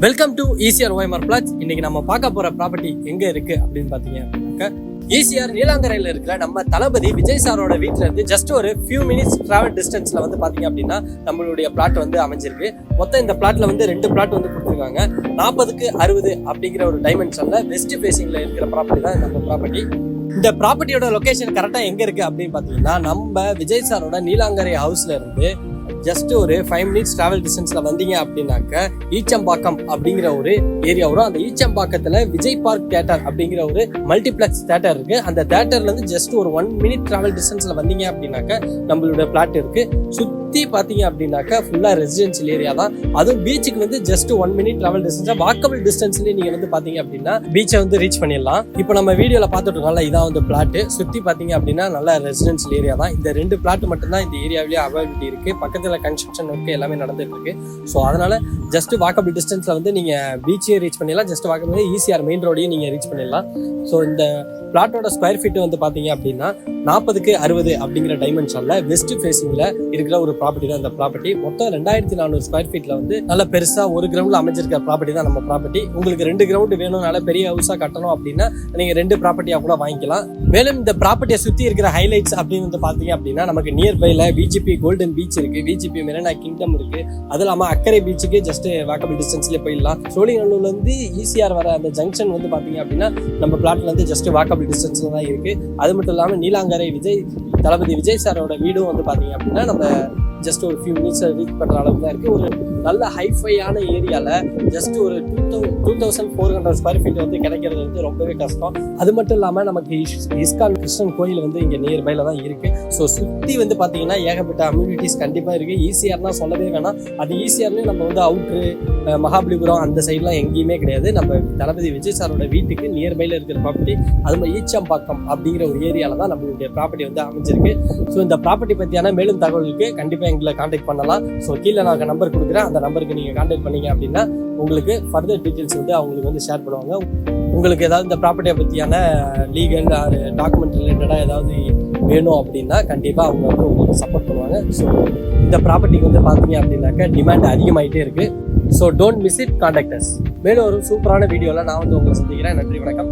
Welcome to ECR OMR flats இன்னைக்கு நம்ம பார்க்க போற ப்ராப்பர்ட்டி எங்க இருக்கு அப்படின்னு பாத்தீங்க அப்படின்னாக்க ஈசிஆர் நீலாங்கரையில் இருக்கிற நம்ம தளபதி விஜய் சாரோட வீட்டில இருந்து ஜஸ்ட் ஒரு ஃபியூ மினிட்ஸ் டிராவல் டிஸ்டன்ஸ்ல வந்து பாத்தீங்க அப்படின்னா நம்மளுடைய பிளாட் வந்து அமைஞ்சிருக்கு. மொத்தம் இந்த பிளாட்ல வந்து ரெண்டு பிளாட் வந்து கொடுத்துருக்காங்க. நாற்பதுக்கு அறுபது அப்படிங்கிற ஒரு டைமென்ஷன்ல வெஸ்ட் ஃபேசிங்ல இருக்கிற ப்ராப்பர்ட்டி தான் நம்ம ப்ராப்பர்ட்டி இந்த ப்ராப்பர்ட்டியோட லொகேஷன் கரெக்டாக எங்கே இருக்குது அப்படின்னு பார்த்தீங்கன்னா நம்ம விஜய் சாரோட நீலாங்கரை ஹவுஸ்ல இருந்து ஜஸ்ட் ஒரு ஃபைவ் மினிட்ஸ் டிராவல் டிஸ்டன்ஸில் வந்தீங்க அப்படின்னாக்க ஈச்சம்பாக்கம் அப்படிங்கிற ஒரு ஏரியா வரும். அந்த ஈச்சம்பாக்கத்தில் விஜய் பார்க் தேட்டர் அப்படிங்கிற ஒரு மல்டிப்ளெக்ஸ் தேட்டர் இருக்கு. அந்த தேட்டர்லேருந்து ஜஸ்ட் ஒரு ஒன் மினிட் டிராவல் டிஸ்டன்ஸில் வந்தீங்க அப்படின்னாக்க நம்மளோட பிளாட் இருக்கு. சுற்றி பார்த்தீங்க அப்படின்னாக்கா ஃபுல்லாக ரெசிடென்ஷியல் ஏரியா தான். அதுவும் பீச்சுக்கு வந்து ஜஸ்ட் ஒன் மினிட் ட்ராவல் டிஸ்டன்ஸாக வாக்கபிள் டிஸ்டன்ஸ்லேயே நீங்கள் வந்து பார்த்தீங்க அப்படின்னா பீச்சை வந்து ரீச் பண்ணிடலாம். இப்போ நம்ம வீடியோவில் பார்த்துட்டு இருக்கோம்ல இதான் வந்து பிளாட்டு சுற்றி பார்த்தீங்க அப்படின்னா நல்ல ரெசிடென்ஷியல் ஏரியா தான். இந்த ரெண்டு பிளாட் மட்டும்தான் இந்த ஏரியாவிலேயே அவைலபிலிட்டி இருக்குது பக்கத்தில் கன்ஸ்ட்ரக்ஷன் ஒர்க் எல்லாமே நடந்துட்டு இருக்கு. ஸோ அதனால் ஜஸ்ட் வாக்கபிள் டிஸ்டன்ஸில் வந்து நீங்கள் பீச்சையும் ரீச் பண்ணிடலாம். ஜஸ்ட் வாக்கபிள் ஈஸியார் மெயின் ரோடையும் நீங்கள் ரீச் பண்ணிடலாம். ஸோ இந்த பிளாட்டோட ஸ்கொயர் ஃபீட் வந்து பார்த்தீங்க அப்படின்னா நாற்பதுக்கு அறுபது அப்படிங்கிற டைமென்ஷனில் வெஸ்ட் ஃபேஸிங்கில் இருக்கிற ஒரு ப்ராப்பர்ட்டி தான் இந்த ப்ராப்பர்ட்டி மொத்தம் ரெண்டாயிரத்தி நானூறு ஸ்கொயர் ஃபீட்டில் வந்து நல்ல பெருசாக ஒரு கிரவுண்ட்ல அமைஞ்சிருக்க ப்ராப்பர்ட்டி தான் நம்ம ப்ராப்பர்ட்டி உங்களுக்கு ரெண்டு கிரவுண்டு வேணும் நல்ல பெரிய ஹவுஸாக கட்டணும் அப்படின்னா நீங்கள் ரெண்டு ப்ராப்பர்ட்டியாக கூட வாங்கிக்கலாம். மேலும் இந்த ப்ராப்பர்ட்டியை சுற்றி இருக்கிற ஹைலைட்ஸ் அப்படின்னு வந்து பாத்தீங்க அப்படின்னா நமக்கு நியர்பைல விஜிபி கோல்டன் பீச் இருக்கு விஜிபி மெரினா கிங்டம் இருக்கு. அது இல்லாமல் அக்கரை பீச்சுக்கு ஜஸ்ட் வாக்கபிள் டிஸ்டன்ஸ்லேயே போயிடலாம். சோழிங்கநல்லூர்லேருந்து ஈசிஆர் வர அந்த ஜங்ஷன் வந்து பார்த்தீங்க அப்படின்னா நம்ம பிளாட்ல இருந்து ஜஸ்ட் வாக்கபிள் டிஸ்டன்ஸ்ல தான் இருக்கு. அது மட்டும் இல்லாமல் நீலாங்கரை விஜய் தளபதி விஜய் சாரோட வீடும் வந்து பார்த்தீங்க அப்படின்னா நம்ம ஜஸ்ட் ஒரு ஃபியூ மினிட்ஸ் ரீச் பண்ணுற அளவுக்கு தான் இருக்குது ஒரு நல்ல ஹைஃபையான ஏரியாவில் ஜஸ்ட் ஒரு two thou two thousand four hundred square feet வந்து கிடைக்கிறது வந்து ரொம்பவே கஷ்டம். அது மட்டும் இல்லாமல் நமக்கு இஸ்கான் கிருஷ்ணன் கோயில் வந்து இங்கே நியர்பைல தான் இருக்குது ஸோ சுற்றி வந்து பார்த்தீங்கன்னா ஏகப்பட்ட அம்யூனிட்டிஸ் கண்டிப்பாக இருக்குது ஈஸியார்னா சொல்லவே வேணாம். அது ஈஸியார்லேயும் நம்ம வந்து அவுட்ரு மகாபலிபுரம் அந்த சைட்லாம் எங்கேயுமே கிடையாது. நம்ம தளபதி விஜய் சாரோட வீட்டுக்கு நியர்பைல இருக்கிற ப்ராப்பர்ட்டி அது மாதிரி ஈச்சம்பாக்கம் அப்படிங்கிற ஒரு ஏரியாவில் தான் நம்மளுடைய ப்ராப்பர்ட்டி வந்து அமைஞ்சிருக்கு. ஸோ இந்த ப்ராப்பர்ட்டி பற்றியான மேலும் தகவலுக்கு கண்டிப்பாக எங்களை காண்டாக்ட் பண்ணலாம். ஸோ கீழே நான் நம்பர் கொடுக்குறேன். அந்த நம்பருக்கு நீங்கள் காண்டாக்ட் பண்ணீங்க அப்படின்னா உங்களுக்கு ஃபர்தர் டீட்டெயில்ஸ் வந்து அவங்களுக்கு வந்து ஷேர் பண்ணுவாங்க. உங்களுக்கு ஏதாவது இந்த ப்ராப்பர்ட்டியை பற்றியான லீகல் டாக்குமெண்ட் ரிலேட்டடாக ஏதாவது வேணும் அப்படின்னா கண்டிப்பாக அவங்க வந்து உங்களுக்கு சப்போர்ட் பண்ணுவாங்க. ஸோ இந்த ப்ராப்பர்ட்டிக்கு வந்து பார்த்தீங்க அப்படின்னாக்கா டிமாண்ட் அதிகமாகிட்டே இருக்குது so don't miss it contact us மேலும் ஒரு சூப்பரான வீடியோவில் நான் வந்து உங்களை சந்திக்கிறேன். நன்றி வணக்கம்.